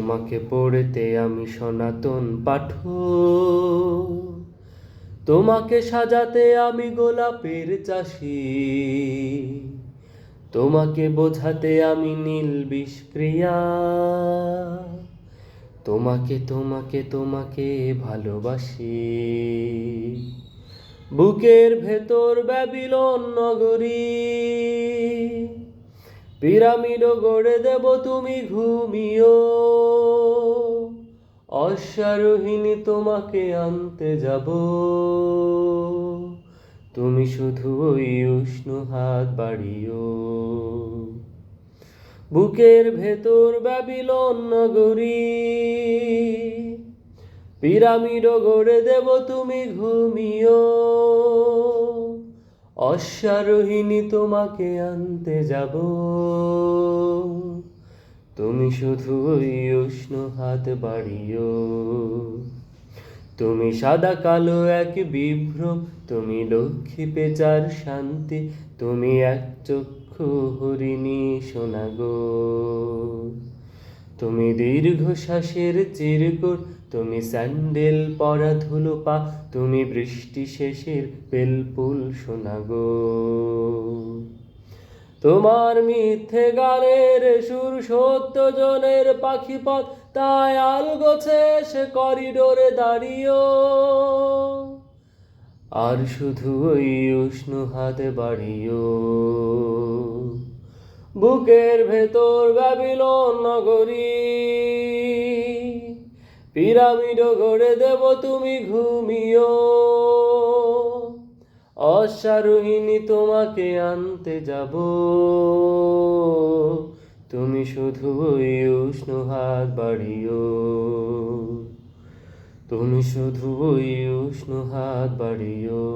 তোমাকে পড়তে আমি সনাতন পাঠ তোমাকে সাজাতে আমি গোলাপের চাষি। তোমাকে বোঝাতে আমি নীল বিষক্রিয়া। তোমাকে তোমাকে তোমাকে ভালোবাসি। বুকের ভেতর ব্যাবিলন নগরী। পিরামিডও গড়ে দেব তুমি ঘুমিও। অশ্বারোহিণী তোমাকে আনতে যাব। তুমি শুধু ওই উষ্ণ হাত বাড়িও। বুকের ভেতর ব্যাবিলন নগরী পিরামিডও গড়ে দেব তুমি ঘুমিও। অশ্বারোহিণী তোমাকে আনতে যাব। তুমি শুধু ওই উষ্ণ হাত বাড়িও। তুমি সাদা কালো এক বিভ্রম, তুমি লক্ষ্মী পেচার শান্তি, তুমি এক চক্ষু হরিণী সোনা গো তুমি দীর্ঘ শ্বাসের চিরকুট, তুমি স্যান্ডেল পরা ধুলো পা তুমি বৃষ্টি শেষের বেলপুল শোনা গো তোমার মিথ্যে গানের সুর সত্য জনের পাখি পথ তাই আল গোছে সে করিডোরে দাঁড়িয়েও। আর শুধু ওই উষ্ণ হাতে বাড়িও বুকের ভেতর ব্যাবিলন নগরী, পিরামিডও গড়ে দেব তুমি ঘুমিও অশ্বারোহিণী তোমাকে আনতে যাব। তুমি শুধু ওই উষ্ণ হাত বাড়িও। তুমি শুধু ওই উষ্ণ হাত বাড়িও।